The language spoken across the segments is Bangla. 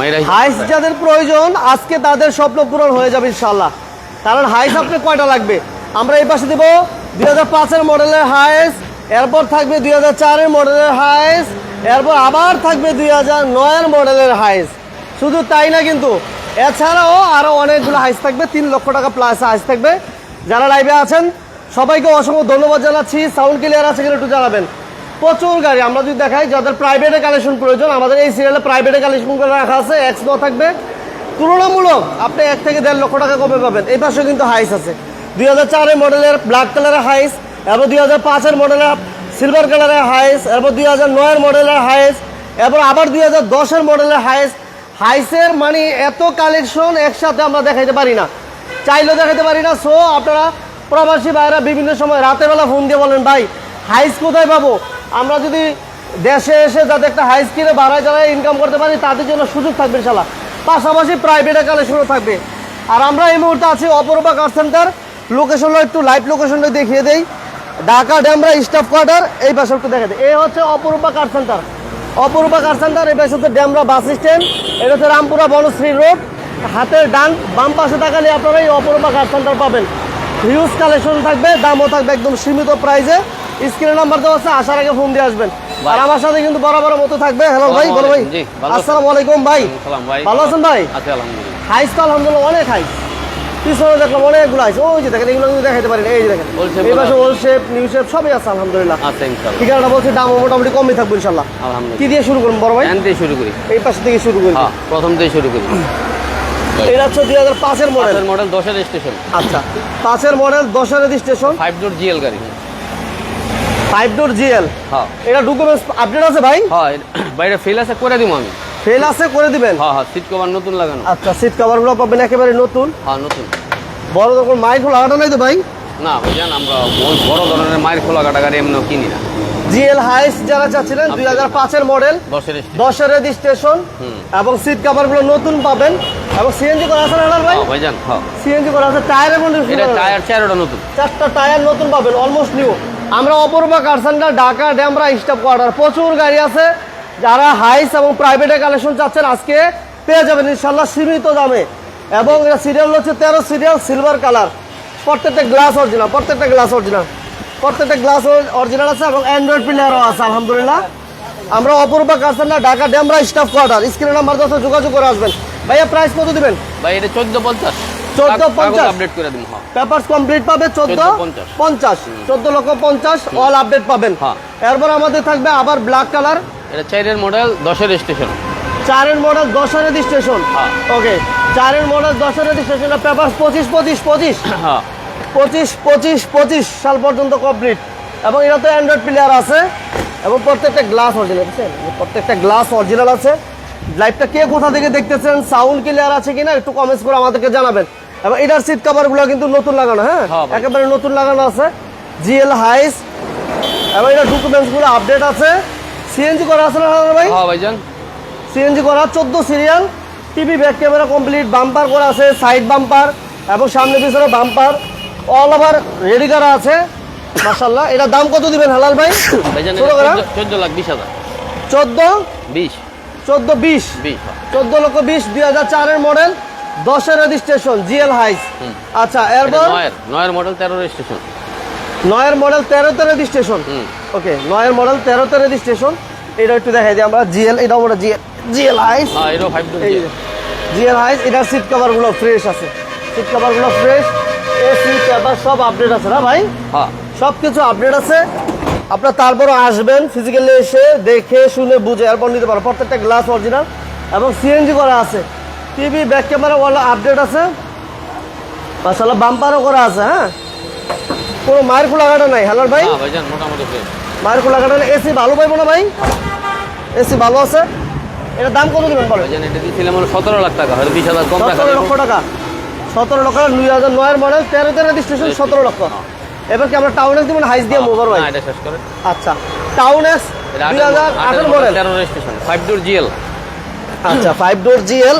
হাইস যাদের প্রয়োজন, আজকে তাদের স্বপ্ন পূরণ হয়ে যাবে ইনশাল্লাহ কারণ হাইস আপনি কয়টা লাগবে? আমরা এই পাশে দেবো দুই হাজার পাঁচের মডেলের হাইস, এরপর থাকবে দুই হাজার চারের মডেলের হাইস, এরপর আবার থাকবে দুই হাজার নয়ের মডেলের হাইস। শুধু তাই না কিন্তু, এছাড়াও আরও অনেকগুলো হাইস থাকবে, তিন লক্ষ টাকা প্লাস হাইস থাকবে। যারা লাইভে আছেন, সবাইকে অসংখ্য ধন্যবাদ জানাচ্ছি। সাউন্ড ক্লিয়ার আছে কিনা একটু জানাবেন। প্রচুর গাড়ি। আমরা যদি দেখাই, যাদের প্রাইভেটে কালেকশন প্রয়োজন, আমাদের এই সিরিয়ালে প্রাইভেটে কালেকশন করে রাখা আছে এক্স থাকবে। তুলনামূলক আপনি এক থেকে দেড় লক্ষ টাকা কমে পাবেন। এই পাশে কিন্তু হাইস আছে। দুই হাজার চারের মডেলের ব্ল্যাক কালারের হাইস এরপর দুই হাজার পাঁচের মডেলের সিলভার কালারের হাইস এরপর দুই হাজার নয়ের মডেলের হাইস এরপর আবার দুই হাজার দশের মডেলের হাইস হাইসের মানে এত কালেকশন একসাথে আমরা দেখাইতে পারি না। চাইলেও দেখাতে পারি না। সো আপনারা প্রবাসী ভাইরা বিভিন্ন সময় রাতের বেলা ফোন দিয়ে বলেন, ভাই হাইস কোথায় পাবো? আমরা যদি দেশে এসে যাতে একটা হাই স্কিলে বাড়ায় যারা ইনকাম করতে পারি, তাদের জন্য সুযোগ থাকবে ইনশাল্লাহ পাশাপাশি প্রাইভেটে কালেকশনও থাকবে। আর আমরা এই মুহূর্তে আছি অপরূপা কার সেন্টার লোকেশনটা একটু লাইভ লোকেশনটা দেখিয়ে দেই। ঢাকা ড্যামরা স্টাফ কোয়ার্টার এই পাশে একটু দেখা দেয় এই হচ্ছে অপরূপা কার সেন্টার অপরূপা কার সেন্টার এই পাশে হচ্ছে ড্যামরা বাস স্ট্যান্ড এটা হচ্ছে রামপুরা বনশ্রী রোড হাতের ডান, বাম পাশে তাকালে আপনারা এই অপরূপা কার সেন্টার পাবেন। হিউজ কালেকশন থাকবে, দামও থাকবে একদম সীমিত প্রাইসে স্ক্রিনের নাম্বার দেওয়া আছে আসার আগে ফোন দিয়ে আসবেন। আর আমার সাথে কিন্তু বরাবর মতো থাকবে। হ্যালো ভাই বলো ভাই। আসসালামু আলাইকুম ভাই। সালাম ভাই। ভালো আছেন ভাই? আছে আলহামদুলিল্লাহ। হাইস তো আলহামদুলিল্লাহ অনেক হাইস পিছনে দেখলাম অনেকগুলো হাইস ওই যে দেখেন এগুলো কিন্তু দেখাতে পারি না এই যে দেখেন এই পাশে ওল শেপ নিউ শেপ সবই আছে আলহামদুলিল্লাহ। আছে ইনশাআল্লাহ ঠিকানাটা বলছি দামও মোটামুটি কমই থাকবে ইনশাল্লাহ। কি দিয়ে শুরু করুন বড় ভাই? থেকে শুরু করি। এই পাশে থেকে শুরু করি। হ্যাঁ প্রথম থেকে শুরু করি। এটা হচ্ছে দুই হাজার পাঁচের মডেল মডেল দশের স্টেশন আচ্ছা পাঁচের মডেল দশের স্টেশন ফাইভ ডোর জিএল গাড়ি। Five door GL. হ্যাঁ। এটা ডকুমেন্টস আপডেট আছে ভাই? হ্যাঁ বাইরে ফেল আছে করে দিব আমি। ফেল আছে করে দিবেন? হ্যাঁ হ্যাঁ সিট কভার নতুন লাগানো। আচ্ছা সিট কভারগুলো পাবেন একেবারে নতুন। হ্যাঁ নতুন। বড় রকম মাইক লাগানো নাই তো ভাই? না ভাইজান আমরা বড় ধরনের মায়ের খোলা কাটা গাড়ি এমনিও কিনি না। জিএল হাইস যারা চাচ্ছিলেন দুই হাজার পাঁচের মডেল দশের রেজিস্ট্রেশন এবং সিট কভারগুলো নতুন পাবেন। এবং সিএনজি করা আছে না ভাই? হ্যাঁ ভাইজান হ্যাঁ। সিএনজি করা আছে টায়ারের টায়ার চারোটা নতুন। চারটা টায়ার নতুন পাবেন অলমোস্ট নিউ আমরা অপরূপা কারসান্ডা ঢাকা ড্যামরা স্টাফ কোয়ার্টার প্রচুর গাড়ি আছে, যারা হাইস এবং প্রাইভেটে কালেকশন চাচ্ছেন, আজকে পেয়ে যাবেন ইনশাল্লাহ সীমিত দামে। এবং এটা সিরিয়াল হচ্ছে তেরো সিরিয়াল সিলভার কালার প্রত্যেকটা গ্লাস অরিজিনাল প্রত্যেকটা গ্লাস অরিজিনাল প্রত্যেকটা গ্লাস অরিজিনাল আছে এবং অ্যান্ড্রয়েড প্লেয়ারও আছে, আলহামদুলিল্লাহ। আমরা অপরূপা কারসান্ডা ঢাকা ড্যামরা স্টাফ কোয়ার্টার স্ক্রিনের নাম্বার দশ যোগাযোগ করে আসবেন। ভাইয়া প্রাইস কত দিবেন? ভাই, এটা চোদ্দ পঞ্চাশ। 14.50 আপডেট করে দিব হ্যাঁ। পেপারস কমপ্লিট পাবে চোদ্দ 14.50 পঞ্চাশ। চোদ্দ লক্ষ পঞ্চাশ অল আপডেট পাবেন। হ্যাঁ। এরপর আমাদের থাকবে আবার ব্ল্যাক কালার এটা মডেল স্টেশন চারের মডেল দশের রেজিস্ট্রেশন হ্যাঁ। ওকে চারের মডেল পেপার পঁচিশ পঁচিশ পঁচিশ। হ্যাঁ। পঁচিশ পঁচিশ পঁচিশ সাল পর্যন্ত কমপ্লিট এবং এটা তো অ্যান্ড্রয়েড প্লেয়ার আছে। এবং প্রত্যেকটা গ্লাস অরিজিনাল বুঝছেন? প্রত্যেকটা গ্লাস অরিজিনাল আছে। লাইভটা কে কোথা থেকে দেখতেছেন? সাউন্ড ক্লিয়ার আছে কিনা? একটু কমেন্টস করে আমাদেরকে জানাবেন। এবং এটার সিট কাভারগুলো কিন্তু নতুন লাগানো হ্যাঁ? হ্যাঁ একেবারে নতুন লাগানো আছে। জিএল হাইস এবং এটা ডকুমেন্টসগুলো আপডেট আছে। সিএনজি করা আছে না ভাই? হ্যাঁ ভাইজান। সিএনজি করা চোদ্দ serial TV back camera complete bumper করা আছে সাইড বাম্পার এবং সামনে পিছনে বাম্পার অল ওভার রেডি করা আছে। মাসাল্লাহ এটা দাম কত দিবেন হালাল ভাই? চোদ্দ লাখ বিশ হাজার। চোদ্দ? বিশ। চোদ্দ বিশ? বিশ হ্যাঁ। চোদ্দ লক্ষ বিশ দুই হাজার চারের মডেল দশের রেজিস্ট্রেশন জিএল হাইস। আচ্ছা এরপর? নয়ের মডেল তেরো স্টেশন নয়ের মডেল তেরোতে রেজিস্ট্রেশন। ওকে নয়ের মডেল তেরোতে রেজিস্ট্রেশন। এটা একটু দেখাই দিই আমরা জিএল এটাও বলে জিএল জিএল হাইস। হ্যাঁ জিএল। হাইস এটার সিট কভারগুলো ফ্রেশ আছে। সিট কভারগুলো ফ্রেশ এসি পেপার সব আপডেট আছে না ভাই? হ্যাঁ। সব কিছু আপডেট আছে। আপনার তারপরও আসবেন ফিজিক্যালি এসে দেখে শুনে বুঝে এরপর নিতে পারো। প্রত্যেকটা গ্লাস অরিজিনাল এবং সিএনজি করা আছে। টিভি ব্যাক ক্যামেরা ওয়ালা আপডেট আছে। মাসাল্লাহ বাম্পারও করা আছে হ্যাঁ? কোনো মায়ের খোলা কাটা নাই হ্যালো ভাই? হ্যাঁ ভাইজান মোটামুটি ফ্রেশ মায়ের খোলা কাটা নাই। এসি ভালো পাইবো না ভাই? এসি ভালো আছে। এটা দাম কত দেবেন ভাইজান এটা দিয়েছিলাম সতেরো লাখ টাকা হয়তো বিশ হাজার কম টাকা সতেরো লক্ষ টাকা। সতেরো লক্ষ দুই হাজার নয়ের মডেল তেরোতে রেজিস্ট্রেশন সতেরো লক্ষ। এবার কি আমরা টাউন এক্স দিবেন হাইস দিয়ে মোবার ভাই আচ্ছা টাউন এক্স এটা দুই হাজার আঠারো মডেল তেরো স্টেশন ফাইভ ডোর জিএল আচ্ছা ফাইভ ডোর জিএল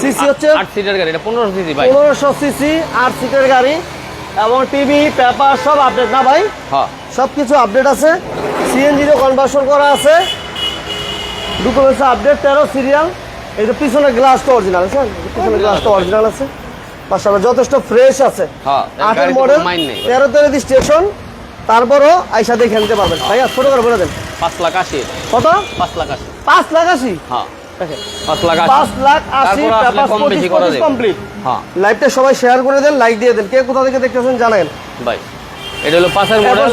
সিসি হচ্ছে আট সিটার গাড়ি এটা পনেরো সিসি ভাই। পনেরোশো সিসি আট সিটের গাড়ি এবং টিভি পেপার সব আপডেট না ভাই? হ্যাঁ। সব কিছু আপডেট আছে। সিএনজিতে কনভার্সন করা আছে। ডকুমেন্টস আপডেট তেরো সিরিয়াল এই যে পিছনে গ্লাসটা অরিজিনাল আছে পিছনে গ্লাসটা অরিজিনাল আছে। মাশাআল্লাহ যথেষ্ট ফ্রেশ আছে। হ্যাঁ, আটের মডেল কোনো মাইন নেই। তেরো তেরো স্টেশন তারপরও আইসা দেখে নিতে পারবেন। ভাইয়া ছোট করে বলে দেন। পাঁচ লাখ আশি। কত? পাঁচ লাখ আশি। পাঁচ লাখ আশি? হ্যাঁ। দেখেন লাখ পাঁচ লাখ আশি তারপর আসলে পেপার কম বেশি করা যাবে। কমপ্লিট হ্যাঁ। লাইভটা সবাই শেয়ার করে দেন লাইক দিয়ে দেন। কে কোথা থেকে দেখতেছেন জানেন ভাই এটা হলো পাঁচের মডেল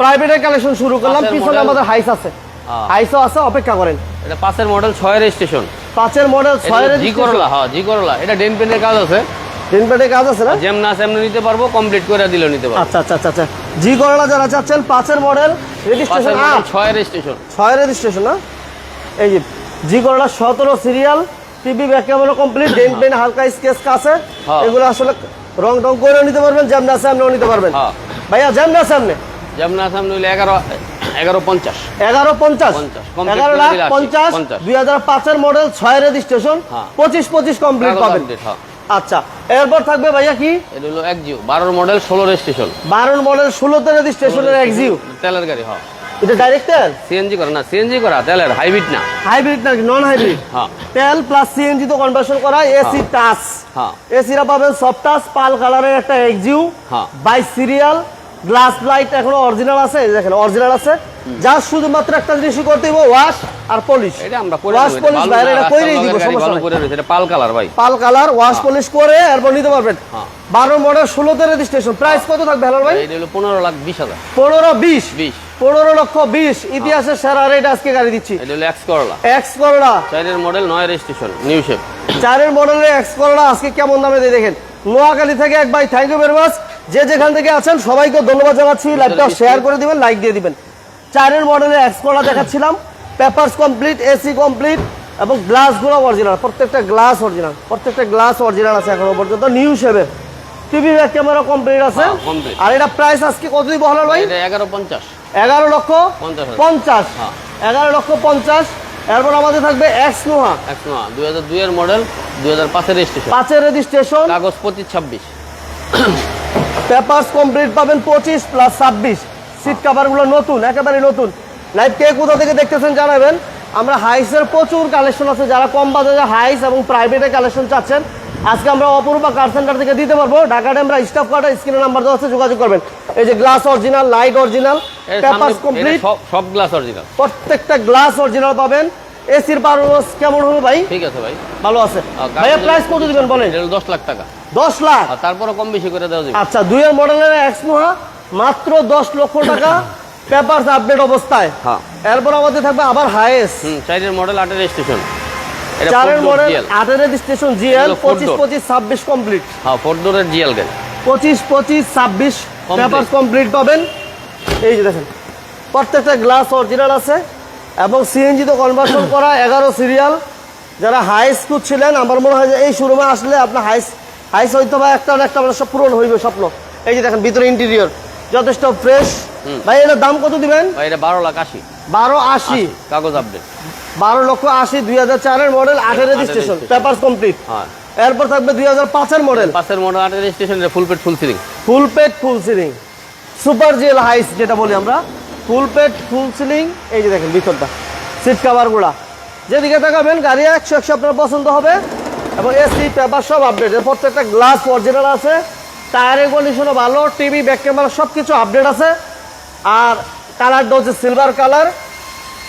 প্রাইভেটের কালেকশন শুরু করলাম পিছনে আমাদের হাইস আছে। হ্যাঁ। হাইসও আছে অপেক্ষা করেন। এটা পাঁচের মডেল ছয়ের স্টেশন পাঁচের মডেল ছয়ের জি করলা হ্যাঁ জি করলা এটা ডেন পেনের কাজ আছে। দিন পেটে কাজ আছে না? যেমন আছে এমনি নিতে পারব কমপ্লিট করে দিলেও নিতে পারব। আচ্ছা আচ্ছা আচ্ছা আচ্ছা। জি করলা যারা চাচ্ছেন পাঁচের মডেল রেজিস্ট্রেশন পাঁচের মডেল আট ছয়ের স্টেশন ছয় রেজিস্ট্রেশন না? এই যে জি সতেরো serial TV back camera complete dent paint হালকা স্কেচ আছে। হ্যাঁ। এগুলো আসলে রং টং করেও নিতে পারবেন যেমন আছে আপনিও নিতে পারবেন। হ্যাঁ। ভাইয়া যেমন আছে আপনি যেমন আছে হলো এগারো এগারো পঞ্চাশ। এগারো পঞ্চাশ। এগারো লাখ পঞ্চাশ। দুই হাজার পাঁচের মডেল ছয় রেজিস্ট্রেশন হ্যাঁ। পঁচিশ পঁচিশ কমপ্লিট পাবেন। আচ্ছা এরপর থাকবে ভাইয়া কি? এটা হলো বারোর মডেল ষোলোর স্টেশন বারোর মডেল ষোলোতে রেজিস্ট্রেশনের এক্সিউ তেলের গাড়ি হ্যাঁ। এটা ডাইরেক্টর সিএনজি করা না সিএনজি করা তেলের হাইব্রিড না। হাইব্রিড নাকি নন হাইব্রিড হ্যাঁ। তেল প্লাস সিএনজি তো কনভার্সন করা এসি টাচ হ্যাঁ। এসিরা পাবেন সফট টাচ পাল কালারের একটা এক্সিউ হ্যাঁ। বাইশ সিরিয়াল গ্লাস লাইট এখনও অরিজিনাল আছে দেখেন অরিজিনাল আছে। যা শুধুমাত্র একটা জিনিসই করতে হবে ওয়াশ আর পলিশ এটা আমরা করে ওয়াশ পলিশ বাইরে এটা কইরেই দিব সমস্যা নাই। এটা পাল কালার ভাই। পাল কালার ওয়াশ পলিশ করে এরপর নিতে পারবেন। হ্যাঁ। বারো মডেল ষোলোতে রেজিস্ট্রেশন প্রাইস কত থাকবে হেলাল ভাই? এটা হলো পনেরো লাখ বিশ হাজার। পনেরো বিশ। বিশ। পনেরো লক্ষ বিশ। ইতিহাসের সেরা রেট আজকে গাড়ি দিচ্ছি। এক্স করলা এক্স করলা চাইনের মডেল নয় রেজিস্ট্রেশন নিউ শেপ চারের মডেলের এক্স করলা আজকে কেমন দামে দিয়ে দেখেন। নোয়াখালী থেকে এক ভাই থ্যাংক ইউ ভেরি মাচ যে যেখান থেকে আছেন সবাইকে ধন্যবাদ জানাচ্ছি। লাইভটা শেয়ার করে দিবেন লাইক দিয়ে দিবেন। চারের মডেলের এক্স করলা দেখাচ্ছিলাম। পেপারস কমপ্লিট এসি কমপ্লিট এবং গ্লাসগুলো অরিজিনাল প্রত্যেকটা গ্লাস অরিজিনাল প্রত্যেকটা গ্লাস অরিজিনাল আছে এখনও পর্যন্ত। নিউ শেপের টিভি ব্যাক ক্যামেরা কমপ্লিট আছে। আর এটা প্রাইস আজকে কত দিব ভাই? এটা এগারো পঞ্চাশ। এগারো লক্ষ পঞ্চাশ হ্যাঁ। এগারো লক্ষ পঞ্চাশ। এরপর আমাদের থাকবে এক্স নোহা। এক্স দুই হাজার দুইয়ের মডেল দুই হাজার পাঁচের রেজিস্ট্রেশন পাঁচের রেজিস্ট্রেশন কাগজ পঁচিশ ছাব্বিশ। পেপারস কমপ্লিট পাবেন পঁচিশ প্লাস ছাব্বিশ। সিট কাভারগুলো নতুন একেবারে নতুন। লাইভ কে কোথা থেকে দেখতেছেন জানাবেন। আমরা হাইসের প্রচুর কালেকশন আছে। যারা কম বাজারে হাইস এবং প্রাইভেটে কালেকশন চাচ্ছেন আজকে আমরা অপরূপা কার সেন্টার থেকে দিতে পারব। ঢাকা ডেমরা স্টাফ কার্ডের স্ক্রিনের নাম্বার দেওয়া আছে যোগাযোগ করবেন। এই যে glass original light original papers complete সব গ্লাস অরিজিনাল প্রত্যেকটা গ্লাস অরিজিনাল পাবেন। এসির পারফরমেন্স কেমন হবে ভাই? ঠিক আছে ভাই। ভালো আছে। ভাইয়া প্রাইস কত দিবেন বলেন? এটা হলো দশ লাখ টাকা। দশ লাখ? আর তারপরে কম বেশি করে দেওয়া যাবে। আচ্ছা দুইয়ের মডেলের এক্সমোহা মাত্র দশ লক্ষ টাকা। পেপার আপডেট অবস্থায়। হ্যাঁ। এরপর আমাদের থাকবে আবার হাইস হুম চাইনের মডেল আটের এটা চারের মডেল জিএল। আটের রেজিস্ট্রেশন জিএল পঁচিশ পঁচিশ ছাব্বিশ কমপ্লিট হ্যাঁ ফোর ডোরের জিএল গাড়ি। পঁচিশ পঁচিশ ছাব্বিশ পেপার কমপ্লিট পাবেন। এই যে দেখেন প্রত্যেকটা গ্লাস অরিজিনাল আছে এবং সিএনজি তো কনভার্সন করা এগারো সিরিয়াল যারা হাইস খুঁজছিলেন আমার মনে হয় যে এই শোরুমে আসলে আপনার হাইস হাইস হয়তো বা একটা একটা মানে সব পূরণ হইবে স্বপ্ন। এই যে দেখেন ভিতরে ইন্টেরিয়র যথেষ্ট ফ্রেশ ভাই এটার দাম কত দিবেন? ভাই এটা বারো লাখ আশি। বারো আশি। কাগজ আপডেট বারো লক্ষ আশি দুই হাজার চারের মডেল আটের রেজিস্ট্রেশন। পেপার কমপ্লিট হ্যাঁ। এরপর থাকবে দুই হাজার পাঁচের মডেল পাশের মডেল আটের রেজিস্ট্রেশন ফুল পেট ফুল সিলিং ফুল পেট ফুল সিলিং সুপার জেল হাইস যেটা বলি আমরা। ফুল পেট ফুল সিলিং এই যে দেখেন ভিতরটা। সিট কাভারগুলা যেদিকে তাকাবেন গাড়ি একশো একশো আপনার পছন্দ হবে। এবং এসি পেপার সব আপডেট প্রত্যেকটা গ্লাস অরিজিনাল আছে। টায়ারের কন্ডিশনও ভালো টিভি ব্যাক ক্যামেরা সব কিছু আপডেট আছে। আর কালারটা হচ্ছে সিলভার কালার।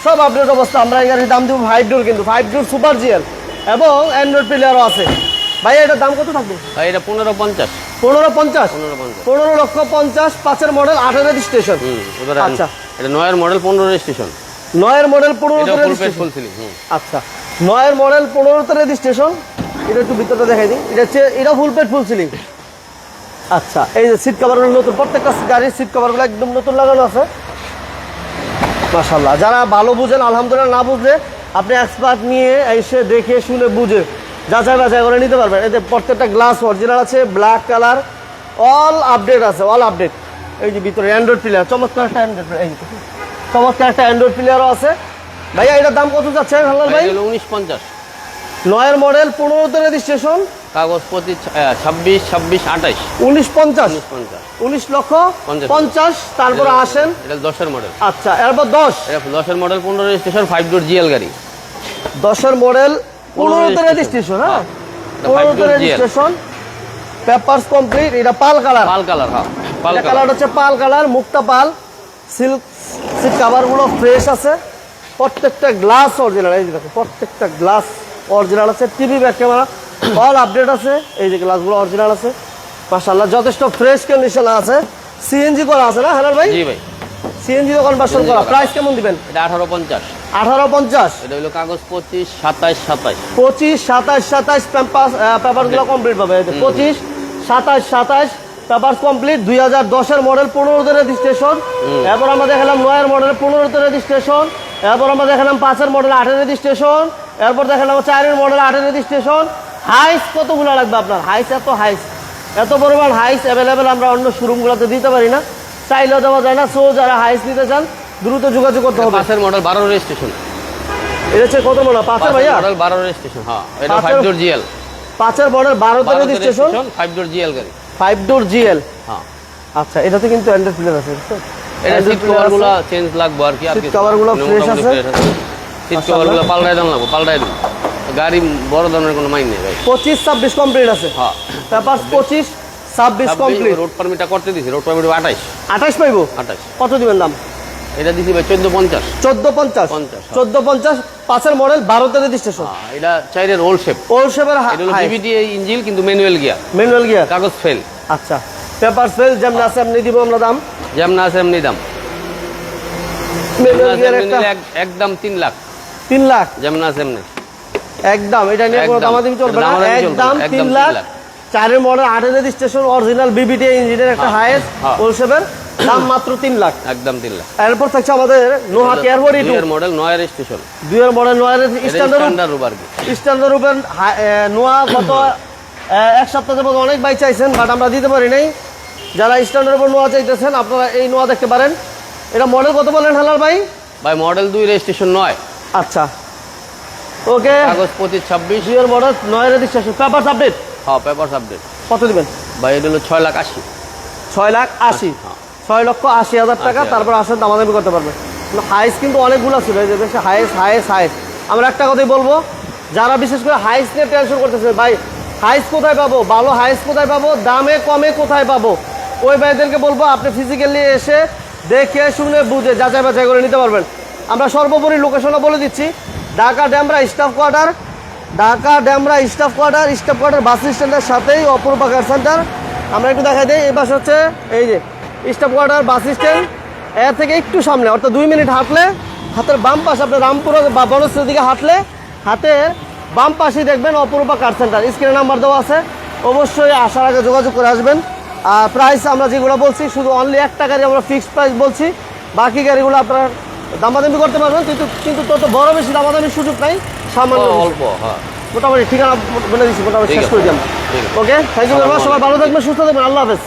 সব আপডেট অবস্থা আমরা এই গাড়ির দাম দিব ফাইভ ডোর কিন্তু ফাইভ ডোর সুপার জিএল এবং অ্যান্ড্রয়েড প্লেয়ারও আছে। ভাই এটার দাম কত থাকবে? ভাই এটা পনেরো পঞ্চাশ। পনেরো পঞ্চাশ? পনেরো লক্ষ পঞ্চাশ পাঁচের মডেল আঠেরো রেজিস্ট্রেশন আচ্ছা। এটা নয়ের মডেল পনেরো রেজিস্ট্রেশন নয়ের মডেল হুম। আচ্ছা। নয়ের মডেল পনেরো পনেরোতে রেজিস্ট্রেশন এটা একটু ভিতরটা দেখাই দিই। এটা হচ্ছে এটা ফুল পেট ফুল সিলিং আচ্ছা এই যে সিট কভারগুলো নতুন। প্রত্যেকটা গাড়ির সিট কভারগুলো একদম নতুন লাগানো আছে। মাশাল্লাহ যারা ভালো বুঝেন আলহামদুলিল্লাহ না বুঝলে আপনি এক্সপার্ট নিয়ে এসে দেখে শুনে বুঝে যাচাই বাছাই করে নিতে পারবেন। এতে প্রত্যেকটা গ্লাস অরিজিনাল আছে ব্ল্যাক কালার অল আপডেট আছে অল আপডেট। এই যে ভিতরে অ্যান্ড্রয়েড প্লেয়ার চমৎকার একটা অ্যান্ড্রয়েড এই চমৎকার একটা অ্যান্ড্রয়েড প্লেয়ারও আছে। ভাইয়া এটার দাম কত যাচ্ছে হাল্লাল ভাই? উনিশ পঞ্চাশ। নয়ের মডেল পনেরোতে রেজিস্ট্রেশন। কাগজ ছাব্বিশ ছাব্বিশ আঠাশ উনিশ পঞ্চাশ? উনিশ পঞ্চাশ। উনিশ লক্ষ পঞ্চাশ। তারপরে আসেন? এটা দশের মডেল আচ্ছা এরপর দশ? দশের মডেল পনেরো রেজিস্ট্রেশন ফাইভ ডোর জিএল গাড়ি। দশের মডেল পনেরোতে রেজিস্ট্রেশন হ্যাঁ? এটা পনেরোতে রেজিস্ট্রেশন পেপারস কমপ্লিট এটা পাল কালার। পাল কালার হ্যাঁ পাল কালার। কালার হচ্ছে পাল কালার মুক্তা পাল সিল্ক সিট কাভারগুলো ফ্রেশ আছে। প্রত্যেকটা গ্লাস অরিজিনাল এই দেখো প্রত্যেকটা গ্লাস অরিজিনাল আছে। TV back camera all update আছে এই যে গ্লাসগুলো অরিজিনাল আছে। মাশাআল্লাহ যথেষ্ট ফ্রেশ কন্ডিশন আছে। সিএনজি করা আছে না হ্যাঁ ভাই? জি ভাই। সিএনজি তো কনভার্সন করা। প্রাইস কেমন দিবেন? এটা আঠারো পঞ্চাশ। আঠারো পঞ্চাশ। এটা হলো কাগজ পঁচিশ সাতাইশ সাতাইশ পঁচিশ সাতাশ সাতাশ পেপারগুলো কমপ্লিট পাবে। এই যে পঁচিশ সাতাশ সাতাশ পেপার কমপ্লিট দুই হাজার দশের মডেল পনেরোতে রেজিস্ট্রেশন এরপর আমরা দেখালাম নয়ের মডেল পনেরোতে রেজিস্ট্রেশন এরপর আমরা দেখালাম পাঁচের মডেল আটের রেজিস্ট্রেশন এরপর দেখালাম চারের মডেল আটের রেজিস্ট্রেশন হাইস কতগুলো লাগবে আপনার? হাইস এত হাইস এত পরিমাণ হাইস অ্যাভেলেবেল আমরা অন্য শোরুমগুলোতে দিতে পারি না। চাইলেও দেওয়া যায় না। সো যারা হাইস নিতে চান দ্রুত যোগাযোগ করতে হবে। পাঁচের মডেল বারো রেজিস্ট্রেশন এটা হচ্ছে কত মডেল পাঁচের ভাইয়া? মডেল বারো রেজিস্ট্রেশন হ্যাঁ। এটা ফাইভ ডোর জিএল পাঁচের মডেল বারোতে রেজিস্ট্রেশন ফাইভ ডোর জিএল গাড়ি। ফাইভ ডোর জিএল হ্যাঁ। আচ্ছা এটাতে কিন্তু অ্যান্ড্রয়েড প্লেয়ার আছে এটা সিট player কভার আছে। গুলো চেঞ্জ লাগবে আর কি আর Seat কিছু cover গুলো না। fresh মোটামুটি আছে। সিট মাশাআল্লাহ। কভারগুলো পাল্টাই দেন লাগবে পাল্টাই দিন। গাড়ি বড় ধরনের কোনো মাইন নেই ভাই। পঁচিশ ছাব্বিশ কমপ্লিট আছে। হ্যাঁ। পঁচিশ ছাব্বিশ কমপ্লিট রোড পারমিটটা করতে দিছি রোড পারমিট আঠাইশ। আঠাশ পাইবো? আঠাইশ। কত দিবেন দাম? এটা দিছি ভাই চোদ্দ পঞ্চাশ। চোদ্দ পঞ্চাশ। পঞ্চাশ, হ্যাঁ। চোদ্দ পঞ্চাশ পাঁচের মডেল বারোতে রেজিস্ট্রেশন হ্যাঁ, এটা চাইরের ওল্ড শেপ ওল্ড শেপের ইঞ্জিন কিন্তু ম্যানুয়াল গিয়ার ম্যানুয়াল গিয়ার কাগজ ফেল আচ্ছা। পেপার ফেল যেমন আছে এমনি দিব আমরা দাম। যেমন আছে এমনি দাম। ম্যানুয়াল গিয়ার একদম তিন লাখ। তিন লাখ। যেমন আছে এমনি। একদম এটা নিয়ে কোনো। দামাদামি চলবে না। একদম তিন লাখ। চারের মডেল আটের রেজিস্ট্রেশন অরিজিনাল বিবিটি ইঞ্জিনের একটা হাইয়েস্ট হ্যাঁ। দাম মাত্র তিন লাখ। একদম তিন লাখ। এরপর থাকছে আমাদের নোহা টু মডেল স্টেশন দুইয়ের মডেল নয়ের স্ট্যান্ডার্ড স্ট্যান্ডার্ড রুবার নোয়া গত এক সপ্তাহ যাবত অনেক বাইক চাইছেন বাট আমরা দিতে পারি নাই। যারা স্ট্যান্ডার্ড উপর নোয়া চাইতেছেন আপনারা এই নোয়া দেখতে পারেন। এটা মডেল কত বলেন হালাল ভাই? ভাই মডেল দুই রেজিস্ট্রেশন নয়। আচ্ছা। ওকে কাগজ পঁচিশ ছাব্বিশ। দুইয়ের মডেল নয় রেজিস্ট্রেশন পেপার আপডেট হ্যাঁ পেপার আপডেট কত দিবেন? ভাই এটা হলো ছয় লাখ আশি। ছয় লাখ আশি? হ্যাঁ। ছয় লক্ষ আশি হাজার টাকা। তারপর আসেন দামাদামি করতে পারবেন। হাইস কিন্তু অনেকগুলো ছিল এই যে বেশি হাইস হাইস হাইস আমরা একটা কথাই বলব যারা বিশেষ করে হাইস নিয়ে টেনশন করতেছে ভাই হাইস কোথায় পাবো? ভালো হাইস কোথায় পাবো? দামে কমে কোথায় পাবো? ওই ভাইদেরকে বলব আপনি ফিজিক্যালি এসে দেখে শুনে বুঝে যাচাই বাছাই করে নিতে পারবেন। আমরা সর্বোপরি লোকেশনও বলে দিচ্ছি। Dhaka Demra staff quarter, Dhaka Demra staff quarter staff quarter bus স্ট্যান্ডের সাথেই অপরূপা কার সেন্টার। আমরা একটু দেখাই দিই, এই পাশে হচ্ছে এই যে স্টাফ কোয়ার্টার বাস স্ট্যান্ড। এর থেকে একটু সামনে, অর্থাৎ দুই মিনিট হাঁটলে, হাতের বাম পাশে আপনি রামপুর বা বনশ্রীর দিকে হাঁটলে, হাতে বাম পাশেই দেখবেন অপরূপা কার সেন্টার। স্ক্রিনে নাম্বার দেওয়া আছে, অবশ্যই আসার আগে যোগাযোগ করে আসবেন। আর প্রাইস আমরা যেগুলো বলছি, শুধু অনলি একটা গাড়ি আমরা ফিক্সড প্রাইস বলছি। বাকি গাড়িগুলো আপনার দামাদামি করতে পারবেন কিন্তু কিন্তু তত বড় বেশি দামাদামির সুযোগ নাই সামান্য অল্প হ্যাঁ। মোটামুটি ঠিকানা বলে দিচ্ছি মোটামুটি শেষ করে দিলাম। ওকে থ্যাংক ইউ সবাই ভালো থাকবেন সুস্থ থাকবেন আল্লাহ হাফেজ।